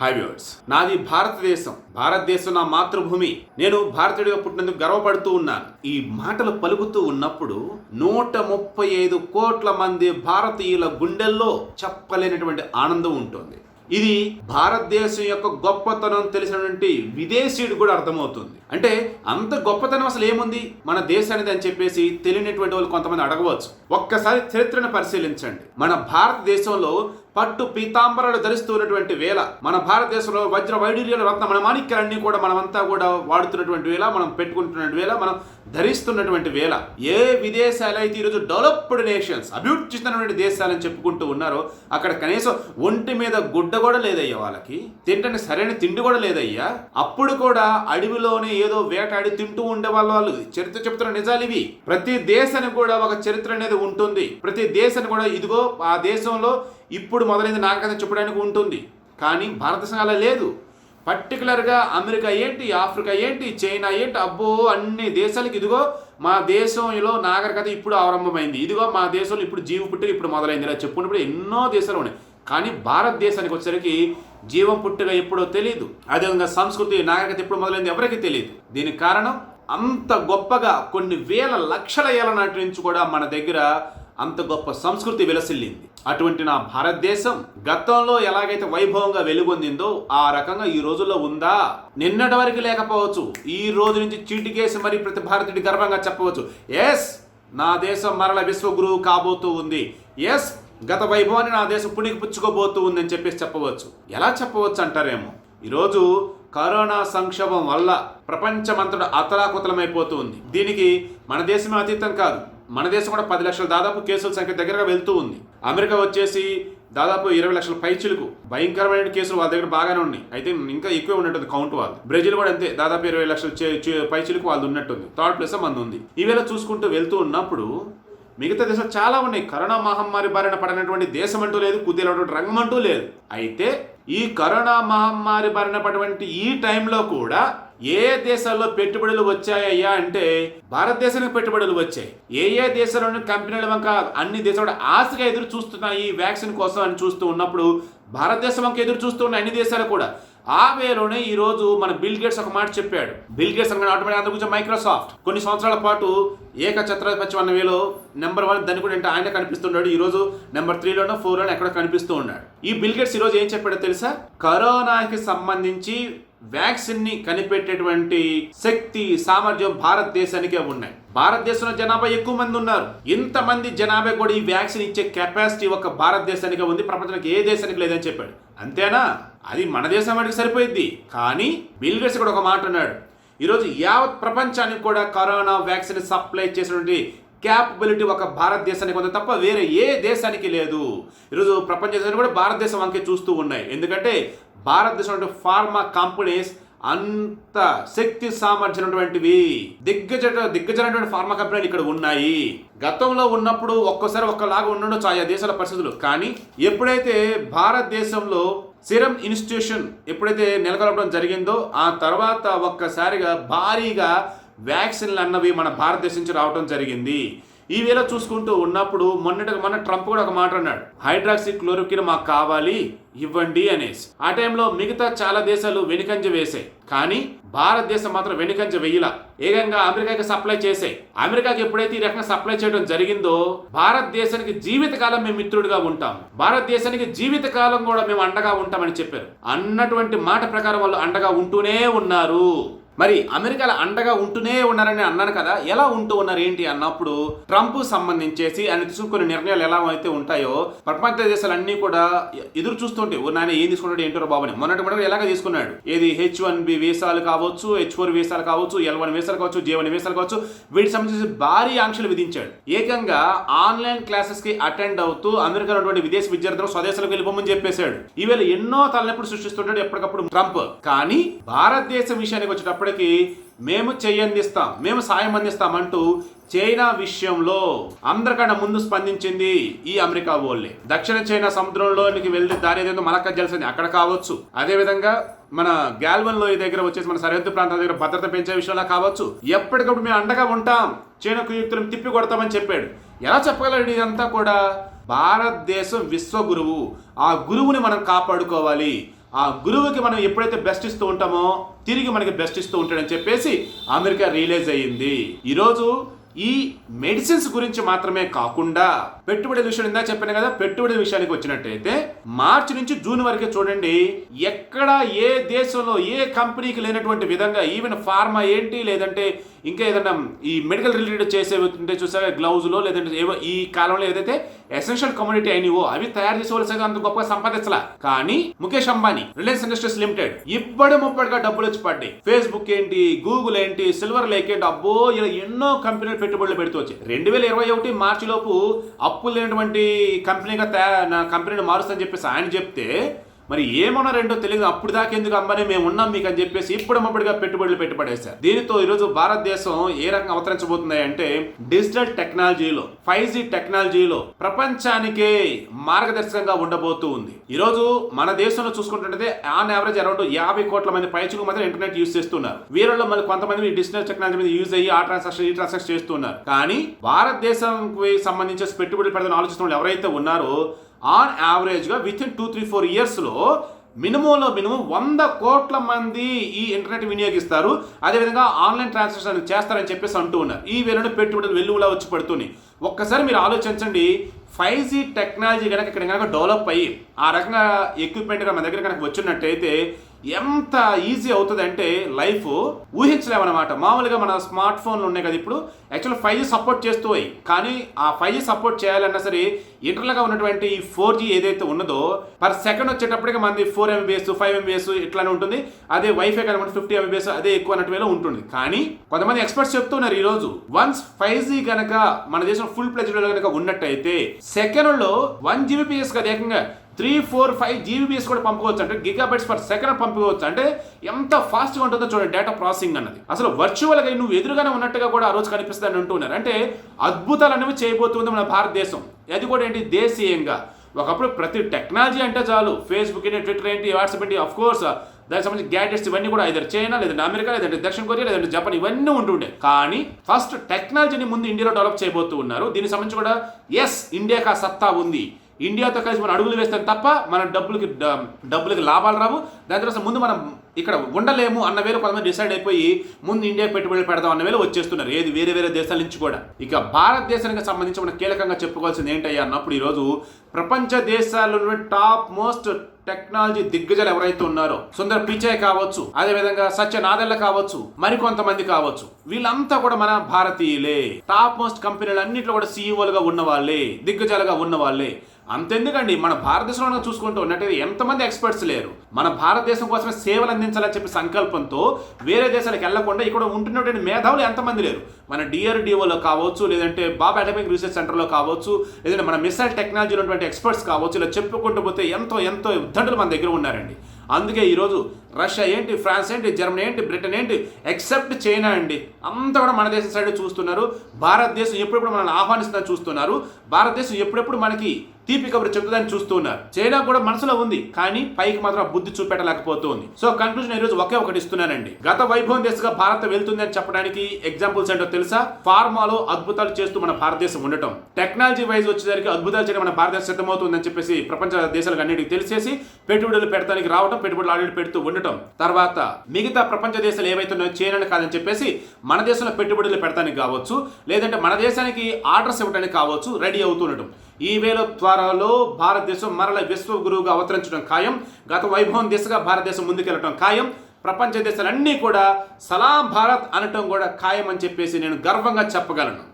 హైవ్యూర్స్ నాది భారతదేశం. భారతదేశం నా మాతృభూమి. నేను భారతీయుడిగా పుట్టినందుకు గర్వపడుతూ ఉన్నాను. ఈ మాటలు పలుకుతూ ఉన్నప్పుడు నూట ముప్పై ఐదు కోట్ల మంది భారతీయుల గుండెల్లో చెప్పలేనటువంటి ఆనందం ఉంటుంది. ఇది భారతదేశం యొక్క గొప్పతనం తెలిసినటువంటి విదేశీయుడు కూడా అర్థమవుతుంది. అంటే అంత గొప్పతనం అసలు ఏముంది? మన దేశానిది అని చెప్పేసి తెలియనటువంటి వాళ్ళు కొంతమంది అడగవచ్చు. ఒక్కసారి చరిత్రను పరిశీలించండి. మన భారతదేశంలో పట్టు పీతాంబరాలు ధరిస్తున్నటువంటి వేళ మన భారతదేశంలో వజ్ర వైడూర్యాల రత్న మన మాణిక్యాలన్నీ కూడా మనమంతా కూడా వాడుతున్నటువంటి వేళ మనం పెట్టుకుంటున్న వేళ మనం ధరిస్తున్నటువంటి వేళ ఏ విదేశాలు అయితే ఈరోజు డెవలప్డ్ నేషన్స్ అభివృద్ధి చెందినటువంటి దేశాలని చెప్పుకుంటూ ఉన్నారో అక్కడ కనీసం ఒంటి మీద గుడ్డ కూడా లేదయ్యా వాళ్ళకి. తింటని సరైన తిండి కూడా లేదయ్యా. అప్పుడు కూడా అడవిలోనే ఏదో వేటాడి తింటూ ఉండే వాళ్ళు. చరిత్ర చెప్తున్న నిజాలు ఇవి. ప్రతి దేశానికి కూడా ఒక చరిత్ర అనేది ఉంటుంది. ప్రతి దేశానికి కూడా ఇదిగో ఆ దేశంలో ఇప్పుడు మొదలైంది నాకైతే చెప్పడానికి ఉంటుంది. కానీ భారతదేశం అలా లేదు. పర్టికులర్గా అమెరికా ఏంటి ఆఫ్రికా ఏంటి చైనా ఏంటి అబ్బో అన్ని దేశాలకి ఇదిగో మా దేశంలో నాగరికత ఇప్పుడు ఆరంభమైంది. ఇదిగో మా దేశంలో ఇప్పుడు జీవ పుట్టుక ఇప్పుడు మొదలైంది. ఇలా చెప్పుకున్నప్పుడు ఎన్నో దేశాలు ఉన్నాయి. కానీ భారతదేశానికి వచ్చేసరికి జీవం పుట్టుక ఎప్పుడో తెలియదు అదేవిధంగా సంస్కృతి నాగరికత ఎప్పుడు మొదలైంది ఎవరికి తెలియదు దీనికి కారణం అంత గొప్పగా కొన్ని వేల లక్షల ఏళ్ళ నాటి నుంచి కూడా మన దగ్గర అంత గొప్ప సంస్కృతి విలసిల్లింది. అటువంటి నా భారతదేశం గతంలో ఎలాగైతే వైభవంగా వెలుగొందిందో ఆ రకంగా ఈ రోజుల్లో ఉందా? నిన్నటి వరకు లేకపోవచ్చు. ఈ రోజు నుంచి చీటికేసి మరి ప్రతి భారతీయుడి గర్వంగా చెప్పవచ్చు. ఎస్ నా దేశం మరల విశ్వగురువు కాబోతూ ఉంది. ఎస్ గత వైభవాన్ని నా దేశం పుణికి పుచ్చుకోబోతూ ఉందని చెప్పేసి చెప్పవచ్చు. ఎలా చెప్పవచ్చు అంటారేమో? ఈరోజు కరోనా సంక్షోభం వల్ల ప్రపంచమంతటా అతలాకుతలమైపోతూ ఉంది. దీనికి మన దేశమే అతీతం కాదు. మన దేశం కూడా పది లక్షల దాదాపు కేసుల సంఖ్య దగ్గరగా వెళ్తూ ఉంది. అమెరికా వచ్చేసి దాదాపు ఇరవై లక్షల పైచులకు భయంకరమైన కేసులు వాళ్ళ దగ్గర బాగానే ఉన్నాయి. అయితే ఇంకా ఎక్కువ ఉన్నట్టుంది కౌంట్ వాళ్ళు. బ్రెజిల్ కూడా అంతే దాదాపు ఇరవై లక్షల చే- పైచులకు వాళ్ళు ఉన్నట్టుంది. థర్డ్ ప్లేస్ మంది ఉంది. ఈవేళ చూసుకుంటూ వెళ్తూ ఉన్నప్పుడు మిగతా దేశాలు చాలా ఉన్నాయి. కరోనా మహమ్మారి బారిన పడినటువంటి దేశం అంటూ లేదు కుదేలటువంటి రంగం అంటూ లేదు. అయితే ఈ కరోనా మహమ్మారి బారిన పడినటువంటి ఈ టైంలో కూడా ఏ దేశాల్లో పెట్టుబడులు వచ్చాయ్యా అంటే భారతదేశానికి పెట్టుబడులు వచ్చాయి. ఏ ఏ దేశాల్లోని కంపెనీల వంక అన్ని దేశాలు ఆశగా ఎదురు చూస్తున్నాయి ఈ వ్యాక్సిన్ కోసం అని చూస్తూ ఉన్నప్పుడు భారతదేశం వంక ఎదురు చూస్తూ అన్ని దేశాలు కూడా. ఆ వేలోనే ఈ రోజు మన బిల్ గేట్స్ ఒక మాట చెప్పాడు. బిల్ గేట్స్ అనగా ఆటోమేటిక్ అంతకు మైక్రోసాఫ్ట్. కొన్ని సంవత్సరాల పాటు ఏక ఛత్రపతి అన్న వేలో నెంబర్ వన్ దాని కూడా అంటే ఆయన కనిపిస్తున్నాడు. ఈ రోజు నెంబర్ త్రీలోనో ఫోర్లోనో ఎక్కడ కనిపిస్తూ ఉన్నాడు. ఈ బిల్ గేట్స్ ఈ రోజు ఏం చెప్పాడో తెలుసా? కరోనాకి సంబంధించి వ్యాక్సిన్ని కనిపెట్టేటువంటి శక్తి సామర్థ్యం భారతదేశానికే ఉన్నాయి. భారతదేశంలో జనాభా ఎక్కువ మంది ఉన్నారు. ఇంతమంది జనాభా కూడా ఈ వ్యాక్సిన్ ఇచ్చే కెపాసిటీ ఒక భారతదేశానికి ఉంది ప్రపంచానికి ఏ దేశానికి లేదని చెప్పాడు. అంతేనా? అది మన దేశం వాటికి సరిపోయింది కానీ బిల్ గేట్స్ కూడా ఒక మాట అన్నాడు. ఈరోజు యావత్ ప్రపంచానికి కూడా కరోనా వ్యాక్సిన్ సప్లై చేసినటువంటి క్యాపబిలిటీ ఒక భారతదేశానికి ఉంది తప్ప వేరే ఏ దేశానికి లేదు. ఈరోజు ప్రపంచ దేశాలు కూడా భారతదేశం వంకే చూస్తూ ఉన్నాయి. ఎందుకంటే భారతదేశం ఫార్మా కంపెనీస్ అంత శక్తి సామర్థ్యమైనటువంటివి. దిగ్గజ దిగ్గజమైనటువంటి ఫార్మా కంపెనీలు ఇక్కడ ఉన్నాయి. గతంలో ఉన్నప్పుడు ఒక్కసారి ఒక్కలాగా ఉండొచ్చు ఆయా దేశాల పరిస్థితులు. కానీ ఎప్పుడైతే భారతదేశంలో సిరం ఇన్స్టిట్యూషన్ ఎప్పుడైతే నెలకొల్పడం జరిగిందో ఆ తర్వాత ఒక్కసారిగా భారీగా వ్యాక్సిన్లు అన్నవి మన భారతదేశం నుంచి రావడం జరిగింది. ఈ వేళ చూసుకుంటూ ఉన్నప్పుడు మొన్నటి మొన్న ట్రంప్ కూడా ఒక మాట అన్నాడు. హైడ్రాక్సిక్లోరోకిన్ మాకు కావాలి. ఇవ్వండి అనేసి. ఆ టైంలో మిగతా చాలా దేశాలు వెనుకంజ వేసాయి కానీ భారతదేశం మాత్రం వెనుకంజ వెయ్యలా ఏకంగా అమెరికాకి సప్లై చేసాయి అమెరికాకి ఎప్పుడైతే ఈ రకంగా సప్లై చేయడం జరిగిందో భారతదేశానికి జీవితకాలం మేము మిత్రుడిగా ఉంటాం. భారతదేశానికి జీవితకాలం కూడా మేము అండగా ఉంటామని చెప్పారు. అన్నటువంటి మాట ప్రకారం వాళ్ళు అండగా ఉంటూనే ఉన్నారు. మరి అమెరికాలో అండగా ఉంటూనే ఉన్నారని అన్నాను కదా ఎలా ఉంటూ ఉన్నారు ఏంటి అన్నప్పుడు ట్రంప్ సంబంధించేసి ఆయన తీసుకున్న నిర్ణయాలు ఎలా అయితే ఉంటాయో ప్రపంచ దేశాలన్నీ కూడా ఎదురు చూస్తుంటే ఓ నాయన ఏం తీసుకున్నాడు ఏంటో బాబుని? మొన్నటి మొదటి ఎలాగ తీసుకున్నాడు? ఏది హెచ్ వన్ బి వీసాలు కావచ్చు హెచ్ ఫోర్ వీసాలు కావచ్చు ఎల్ వన్ వీసాలు కావచ్చు జే వన్ వీసాలు కావచ్చు వీటికి సంబంధించి భారీ ఆంక్షలు విధించాడు. ఏకంగా ఆన్లైన్ క్లాసెస్కి అటెండ్ అవుతూ అమెరికా ఉన్నటువంటి విదేశీ విద్యార్థులు స్వదేశాలకు వెళ్ళిపోమని చెప్పేశాడు. ఈవేళ ఎన్నో తలనొప్పులు సృష్టిస్తుంటాడు ఎప్పటికప్పుడు ట్రంప్. కానీ భారతదేశం విషయానికి వచ్చేటప్పటికి మేము చేయందిస్తాం మేము సాయం అందిస్తాం అంటూ చైనా విషయంలో అందరికన్నా ముందు స్పందించింది ఈ అమెరికా ఓళ్ళే దక్షిణ చైనా సముద్రంలోనికి వెళ్ళి దారి ఏదైనా మలక్క జలసింది అక్కడ కావచ్చు. అదే విధంగా మన గాల్వన్ లోయ దగ్గర వచ్చేసి మన సరిహద్దు ప్రాంతాల దగ్గర భద్రత పెంచే విషయంలో కావచ్చు. ఎప్పటికప్పుడు మేము అండగా ఉంటాం. చైనా కుయుక్తులను తిప్పి కొడతామని చెప్పాడు. ఎలా చెప్పగలడు ఇదంతా కూడా? భారతదేశం విశ్వగురువు ఆ గురువుని మనం కాపాడుకోవాలి. ఆ గురువుకి మనం ఎప్పుడైతే బెస్ట్ ఇస్తూ ఉంటామో తిరిగి మనకి బెస్ట్ ఇస్తూ ఉంటాడని చెప్పేసి అమెరికా రియలైజ్ అయ్యింది. ఈరోజు ఈ మెడిసిన్స్ గురించి మాత్రమే కాకుండా పెట్టుబడి విషయం ఇందా చెప్పాను కదా పెట్టుబడి విషయానికి వచ్చినట్టయితే మార్చి నుంచి జూన్ వరకే చూడండి ఎక్కడ ఏ దేశంలో ఏ కంపెనీకి లేనటువంటి విధంగా ఈవెన్ ఫార్మా ఏంటి లేదంటే ఇంకా ఏదైనా ఈ మెడికల్ రిలేటెడ్ చేసే ఉంటే చూసారా గ్లౌజ్లో లేదంటే ఏవో ఈ కాలంలో ఏదైతే ఎసెన్షియల్ కమ్యూనిటీ అయినవో అవి తయారు చేసేవాళ్ళు అంత గొప్పగా సంపాదించలా. కానీ Mukesh Ambani Reliance Industries limited ఇప్పటి ముప్పటిగా డబ్బులు వచ్చి పడ్డాయి. ఫేస్బుక్ ఏంటి గూగుల్ ఏంటి సిల్వర్ లేక్ ఏంటి అబ్బో ఇలా ఎన్నో కంపెనీలు పెట్టుబడులు పెడుతూ వచ్చాయి. రెండు వేల ఇరవై ఒకటి మార్చి లోపు అప్పులు లేనటువంటి కంపెనీగా తయా- నా కంపెనీని మారుస్తానని చెప్పేసి ఆయన చెప్తే మరి ఏమన్నా రెండో తెలియదు. అప్పుడు దాకా ఎందుకు అమ్మని మేము ఉన్నాం మీకు అని చెప్పేసి ఇప్పుడు అమ్మడిగా పెట్టుబడులు పెట్టుబడేశారు. దీనితో ఈరోజు భారతదేశం ఏ రకంగా అవతరించబోతుంది అంటే డిజిటల్ టెక్నాలజీలో ఫైవ్ జీ టెక్నాలజీలో ప్రపంచానికే మార్గదర్శకంగా ఉండబోతూ ఉంది. ఈరోజు మన దేశంలో చూసుకుంటుంటే ఆన్ యావరేజ్ అరౌండ్ యాభై కోట్ల మంది పైచుకు మాత్రం ఇంటర్నెట్ యూజ్ చేస్తున్నారు. వీరిలో మళ్ళీ కొంతమంది డిజిటల్ టెక్నాలజీ మీద యూజ్ అయ్యి ఆ ట్రాన్సాక్షన్ ఈ ట్రాన్సాక్షన్ చేస్తున్నారు. కానీ భారతదేశంకి సంబంధించి పెట్టుబడులు పెడతాను ఆలోచిస్తున్న ఎవరైతే ఉన్నారో ఆన్ యావరేజ్గా with in two three four ఇయర్స్లో మినిమంలో మినిమం వంద కోట్ల మంది ఈ ఇంటర్నెట్ వినియోగిస్తారు. అదేవిధంగా ఆన్లైన్ ట్రాన్సాక్షన్ చేస్తారని చెప్పేసి అంటూ ఉన్నారు. ఈ వేళను పెట్టుబడులు వెల్లువలా వచ్చి పడుతున్నాయి. ఒక్కసారి మీరు ఆలోచించండి ఫైవ్ జీ టెక్నాలజీ కనుక ఇక్కడ కనుక డెవలప్ అయ్యి ఆ రకంగా ఎక్విప్మెంట్ మన దగ్గర కనుక వచ్చినట్టయితే ఎంత ఈజీ అవుతుంది అంటే లైఫ్ ఊహించలేమన్నమాట. మామూలుగా మన స్మార్ట్ ఫోన్లు ఉన్నాయి కదా ఇప్పుడు. యాక్చువల్ ఫైవ్ జీ సపోర్ట్ చేస్తూ కానీ ఆ ఫైవ్ జీ సపోర్ట్ చేయాలన్నా సరే ఇంటర్నల్గా ఉన్నటువంటి ఈ ఫోర్ జీ ఏదైతే ఉన్నదో పర్ సెకండ్ వచ్చేటప్పటికి మనది ఫోర్ ఎంబీఎస్ ఫైవ్ ఎంబీఎస్ ఇట్లానే ఉంటుంది. అదే వైఫై కనుక ఫిఫ్టీ ఎంబీఎస్ అదే ఎక్కువ అన్నట్టు ఉంటుంది. కానీ కొంతమంది ఎక్స్పర్ట్స్ చెప్తున్నారు ఈ రోజు. వన్స్ ఫైవ్ జీ కనుక మన దేశం ఫుల్ ప్లెజ్ కనుక ఉన్నట్టయితే సెకండ్లో వన్ జీబీపీఎస్ కదా ఏకంగా. త్రీ ఫోర్ ఫైవ్ జీబీఎస్ కూడా పంపుకోవచ్చు అంటే గిగాబైట్స్ పర్ సెకండ్ పంపుకోవచ్చు అంటే ఎంత ఫాస్ట్గా ఉంటుందో చూడండి డేటా ప్రాసెసింగ్ అన్నది. అసలు వర్చువల్గా నువ్వు ఎదురుగానే ఉన్నట్టుగా కూడా ఆ రోజు కనిపిస్తుందని అంటున్నారు. అంటే అద్భుతాలు అనేవి చేయబోతుంది మన భారతదేశం. అది కూడా ఏంటి? దేశీయంగా. ఒకప్పుడు ప్రతి టెక్నాలజీ అంటే చాలు. ఫేస్బుక్ ఏంటి ట్విట్టర్ ఏంటి వాట్సాప్ ఏంటి అఫ్ కోర్స్ దానికి సంబంధించి గ్యాడ్జెట్స్ ఇవన్నీ కూడా ఇద్దరు చైనా లేదంటే అమెరికా లేదంటే దక్షిణ కొరియా లేదంటే జపాన్ ఇవన్నీ ఉంటుండే. కానీ ఫస్ట్ టెక్నాలజీని ముందు ఇండియాలో డెవలప్ చేయబోతూ ఉన్నారు. దీనికి సంబంధించి కూడా ఎస్ ఇండియాకి ఆ సత్తా ఉంది. ఇండియాతో కలిసి మనం అడుగులు వేస్తాం తప్ప మన డబ్బులకి డ- డబ్బులకి లాభాలు రావు. దాని తర్వాత ముందు మనం ఇక్కడ ఉండలేము అన్న వేరే కొంతమంది డిసైడ్ అయిపోయి ముందు ఇండియా పెట్టుబడులు పెడదాం అన్న వేలు వచ్చేస్తున్నారు. ఏది వేరే వేరే దేశాల నుంచి కూడా. ఇక భారతదేశానికి సంబంధించి మనం కీలకంగా చెప్పుకోవాల్సింది ఏంటయ్యా అన్నప్పుడు ఈరోజు ప్రపంచ దేశాల్లో టాప్ మోస్ట్ టెక్నాలజీ దిగ్గజాలు ఎవరైతే ఉన్నారో సుందర్ పిచాయ్ కావచ్చు అదే విధంగా సత్య నాదెల్ల కావచ్చు మరికొంతమంది కావచ్చు వీళ్ళంతా కూడా మన భారతీయులే. టాప్ మోస్ట్ కంపెనీలు అన్నింటిలో కూడా సీఈఓలుగా ఉన్న వాళ్ళే దిగ్గజాలుగా ఉన్న వాళ్ళే అంతెందుకండి మన భారతదేశంలో చూసుకుంటూ ఉన్నట్టయితే ఎంతమంది ఎక్స్పర్ట్స్ లేరు. మన భారతదేశం కోసమే సేవలు అందించాలని చెప్పి సంకల్పంతో వేరే దేశాలకు వెళ్ళకుండా ఇక్కడ ఉంటున్నటువంటి మేధావులు ఎంతమంది లేరు. మన డిఆర్డిఓలో కావచ్చు లేదంటే బాబా అకాడమిక్ రీసెర్చ్ సెంటర్లో కావచ్చు లేదంటే మన మిసైల్ టెక్నాలజీ ఉన్నటువంటి ఎక్స్పర్ట్స్ కావచ్చు ఇలా చెప్పుకుంటూ పోతే ఎంతో ఎంతో యుద్ధంటులు మన దగ్గర ఉన్నారండి. అందుకే ఈరోజు రష్యా ఏంటి ఫ్రాన్స్ ఏంటి జర్మనీ ఏంటి బ్రిటన్ ఏంటి ఎక్సెప్ట్ చైనా అండి. అంతా కూడా మన దేశం సైడ్ చూస్తున్నారు. భారతదేశం ఎప్పుడెప్పుడు మనల్ని ఆహ్వానిస్తున్న చూస్తున్నారు. భారతదేశం ఎప్పుడెప్పుడు మనకి తీపి కబురు చెప్తుందని చూస్తున్నారు చైనా కూడా మనసులో ఉంది కానీ పైకి మాత్రం బుద్ధి చూపెట్టలేకపోతుంది. సో కన్క్లూజన్ ఈ రోజు ఒకే ఒకటి ఇస్తున్నానండి. గత వైభవం దిశగా భారత్ వెళ్తుంది అని చెప్పడానికి ఎగ్జాంపుల్స్ ఏంటో తెలుసా? ఫార్మాలో అద్భుతాలు చేస్తూ మన భారతదేశం ఉండటం. టెక్నాలజీ వైజ్ వచ్చేసరికి అద్భుతాలు చేయడం మన భారతదేశం సిద్ధమవుతుందని చెప్పేసి ప్రపంచ దేశాలకు అన్నిటికీ తెలిసేసి పెట్టుబడులు పెడతానికి రావడం పెట్టుబడులు ఆల్రెడీ పెడుతూ ఉండటం. తర్వాత మిగతా ప్రపంచ దేశాలు ఏమైతున్నాయో ఉన్నాయో కాదని చెప్పేసి మన దేశంలో పెట్టుబడులు పెడతానికి కావచ్చు లేదంటే మన దేశానికి ఆర్డర్స్ ఇవ్వడానికి కావచ్చు రెడీ అవుతుండటం ఈ వేల ద్వారాలో భారతదేశం మరల విశ్వ గురువుగా అవతరించడం ఖాయం. గత వైభవం దిశగా భారతదేశం ముందుకెళ్ళటం ఖాయం. ప్రపంచ దేశాలన్నీ కూడా సలాం భారత్ అనటం కూడా ఖాయం అని చెప్పేసి నేను గర్వంగా చెప్పగలను.